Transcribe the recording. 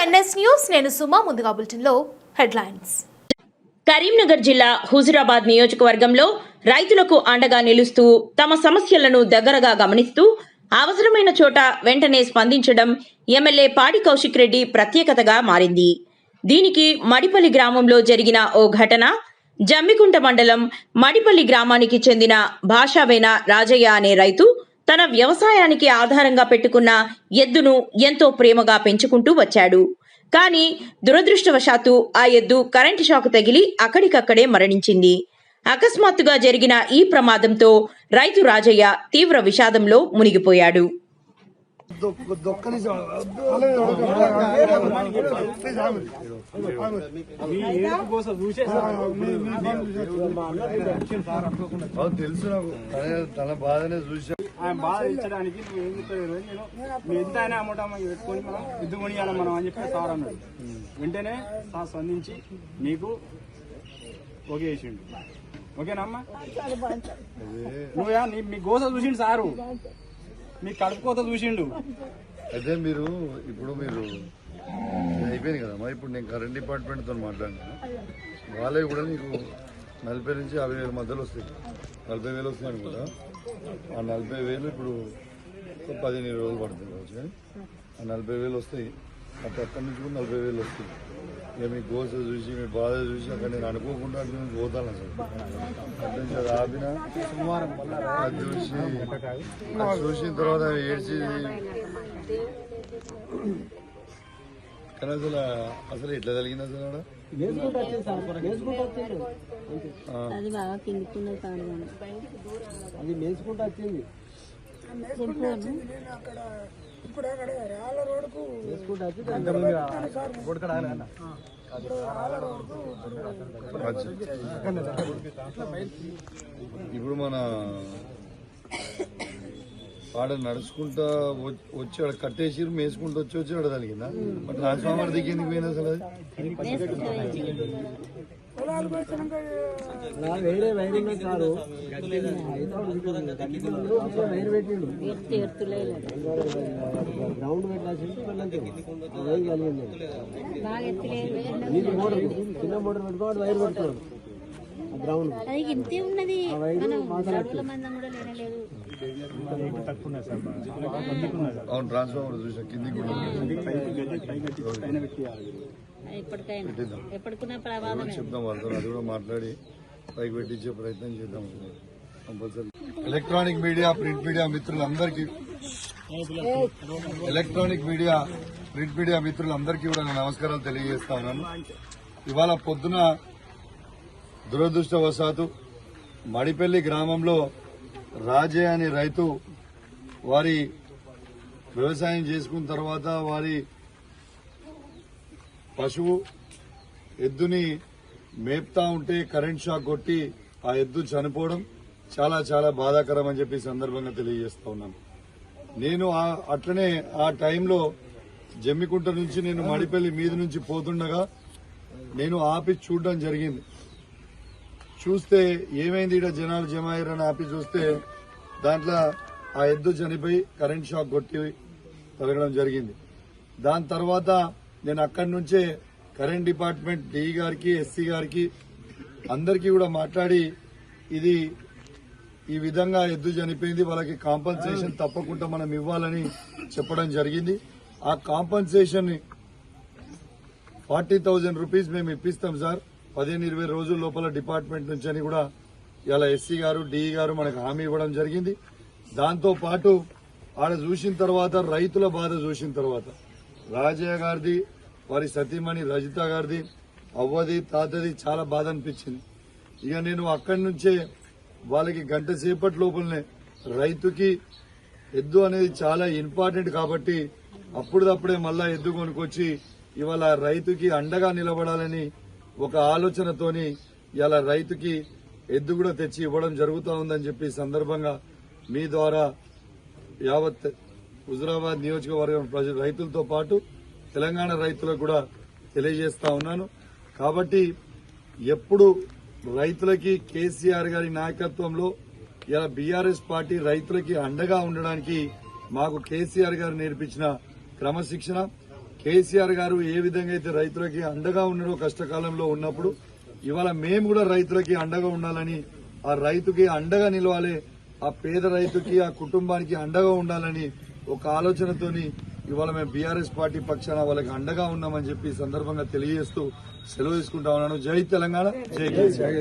NS news నేను సుమా ముందుగా బులెటిన్లో హెడ్లైన్స్. కరీంనగర్ జిల్లా హుజురాబాద్ నియోజకవర్గంలో రైతులకు అండగా నిలుస్తూ తమ సమస్యలను దగ్గరగా గమనిస్తూ అవసరమైన చోట వెంటనే స్పందించడం ఎమ్మెల్యే పాడి కౌశిక్ రెడ్డి ప్రత్యేకతగా మారింది. దీనికి మడిపల్లి గ్రామంలో జరిగిన ఓ ఘటన జమ్మికుంట మండలం మడిపల్లి గ్రామానికి చెందిన భాషావేన రాజయ్య అనే రైతు తన వ్యవసాయానికి ఆధారంగా పెట్టుకున్న ఎద్దును ఎంతో ప్రేమగా పెంచుకుంటూ వచ్చాడు. కానీ దురదృష్టవశాత్తు ఆ ఎద్దు కరెంటు షాక్ తగిలి అక్కడికక్కడే మరణించింది. అకస్మాత్తుగా జరిగిన ఈ ప్రమాదంతో రైతు రాజయ్య తీవ్ర విషాదంలో మునిగిపోయాడు. తెలుసు నాకు. తన బాధనే చూసా ఆయన బాధ ఇచ్చడానికి నువ్వు ఏం చెప్తావు నేను మీ ఎంత అయినా అమౌంట్ అమ్మ పెట్టుకొని మనం ఇద్దు కొనియాలి మనం అని చెప్పి సార్ అన్నాడు. వెంటనే సార్ స్పందించి నీకు ఓకే చేసిండు. ఓకేనా అమ్మా? నీ మీ గోస చూసిండు సారు. మీ కడుపుకోత చూసిండు. అయితే మీరు ఇప్పుడు మీరు అయిపోయింది కదమ్మా ఇప్పుడు నేను కరెంట్ డిపార్ట్మెంట్తో మాట్లాడినా. వాళ్ళే కూడా నీకు నలభై నుంచి యాభై వేల మధ్యలో వస్తాయి. నలభై వేలు వస్తాయి కూడా ఆ నలభై వేలు ఇప్పుడు పదిహేను రోజులు పడుతుంది రోజు ఆ నలభై వేలు వస్తాయి. అటు అక్కడి నుంచి కూడా నలభై వేలు వస్తాయి. ఇక మీ గోస చూసి మీ బాధ చూసి అక్కడ నేను అనుకోకుండా అటు నుంచి పోతాను అసలు. అటు నుంచి అది ఆపిన అది చూసి చూసిన తర్వాత ఏడ్చి కానీ అసలు అసలు ఎట్లా జరిగింది అసలు ఆడ? అది బాగా కిందికున్నది అది మేసుకుంటూ వచ్చింది. ఇప్పుడు మన ఆడ నడుచుకుంటా వ- వచ్చి ఆడ కట్టేసి మేసుకుంటూ వచ్చి వచ్చి ఆడ తగిలిందా? మరి ట్రాన్స్ఫార్మర్ దిగి ఎందుకు పోయింది అసలు అది? వేరే వైరింగ్ కాదు. వైర్ పెట్టిండు తీర్తులే గ్రౌండ్ పెట్టాల్సి ఏం కలిగింది బాగా ఎత్తులేదు నీళ్ళు మోటార్ చిన్న మోటార్ పెట్టుకోవాలి వైర్ పెట్టుకోవాలి గ్రౌండ్ అది ఇంతే ఉన్నది. మనం గడువుల మందం కూడా లేనలేదు. అవును ట్రాన్స్ఫార్మర్ చూసా కిందికి కూడా. ఎప్పటికైనా. వాళ్ళతో అది మాట్లాడి పైకి పెట్టించే ప్రయత్నం చేద్దాం. Compulsory. Electronic media print media మిత్రులందరికీ. ఎలక్ట్రానిక్ మీడియా ప్రింట్ మీడియా మిత్రులందరికీ కూడా నేను నమస్కారాలు తెలియజేస్తా ఉన్నాను. ఇవాళ పొద్దున దురదృష్టవశాత్తు మడిపల్లి గ్రామంలో రాజే అనే రైతు వారి వ్యవసాయం చేసుకున్న తర్వాత వారి పశువు ఎద్దుని మేపుతా ఉంటే కరెంట్ షాక్ కొట్టి ఆ ఎద్దు చనిపోవడం చాలా చాలా బాధాకరం అని చెప్పి సందర్భంగా తెలియజేస్తా ఉన్నాను నేను ఆ- అట్లనే ఆ టైంలో జమ్మికుంట నుంచి నేను మడిపల్లి మీద నుంచి పోతుండగా నేను ఆపి చూడడం జరిగింది. చూస్తే ఏమైంది ఇక్కడ జనాలు జమ అయ్యారని ఆపి చూస్తే దాంట్లో ఆ ఎద్దు చనిపోయి కరెంట్ షాక్ కొట్టి తగలడం జరిగింది. దాని తర్వాత నేను అక్కడి నుంచే కరెంట్ డిపార్ట్మెంట్ డిఈ గారికి ఎస్సీ గారికి అందరికీ కూడా మాట్లాడి ఇది ఈ విధంగా ఎద్దు చనిపోయింది వాళ్ళకి కాంపన్సేషన్ తప్పకుండా మనం ఇవ్వాలని చెప్పడం జరిగింది. ఆ కాంపన్సేషన్ ఫార్టీ థౌజండ్ రూపీస్ మేము ఇప్పిస్తాం సార్. పదిహేను ఇరవై రోజుల లోపల డిపార్ట్మెంట్ నుంచి అని కూడా ఇలా ఎస్సీ గారు డిఈ గారు మనకు హామీ ఇవ్వడం జరిగింది. దాంతో పాటు ఆడ చూసిన తర్వాత రైతుల బాధ చూసిన తర్వాత రాజయ్య గారిది వారి సతీమణి రజిత గారిది అవ్వది తాతది చాలా బాధ అనిపించింది. ఇక నేను అక్కడి నుంచే వాళ్ళకి గంట సేపటి లోపలనే రైతుకి ఎద్దు అనేది చాలా ఇంపార్టెంట్ కాబట్టి అప్పుడప్పుడే మళ్ళా ఎద్దు కొనుక్కొచ్చి ఇవాళ రైతుకి అండగా నిలబడాలని ఒక ఆలోచనతోని ఇలా రైతుకి ఎద్దు కూడా తెచ్చి ఇవ్వడం జరుగుతూ ఉందని చెప్పి సందర్భంగా మీ ద్వారా యావత్ హుజురాబాద్ నియోజకవర్గం ప్రజలు రైతులతో పాటు తెలంగాణ రైతులకు కూడా తెలియజేస్తా ఉన్నాను. కాబట్టి ఎప్పుడు రైతులకి కేసీఆర్ గారి నాయకత్వంలో ఇలా బీఆర్ఎస్ పార్టీ రైతులకి అండగా ఉండడానికి మాకు కేసీఆర్ గారు నేర్పించిన క్రమశిక్షణ కేసీఆర్ గారు ఏ విధంగా అయితే రైతులకి అండగా ఉన్నారో కష్టకాలంలో ఉన్నప్పుడు ఇవాళ మేము కూడా రైతులకి అండగా ఉండాలని ఆ రైతుకి అండగా నిలవాలి ఆ పేద రైతుకి ఆ కుటుంబానికి అండగా ఉండాలని ఒక ఆలోచనతోని ఇవాళ మేము బీఆర్ఎస్ పార్టీ పక్షాన వాళ్ళకి అండగా ఉన్నామని చెప్పి సందర్భంగా తెలియజేస్తూ సెలవు తీసుకుంటా ఉన్నాను జై తెలంగాణ జై కేసీఆర్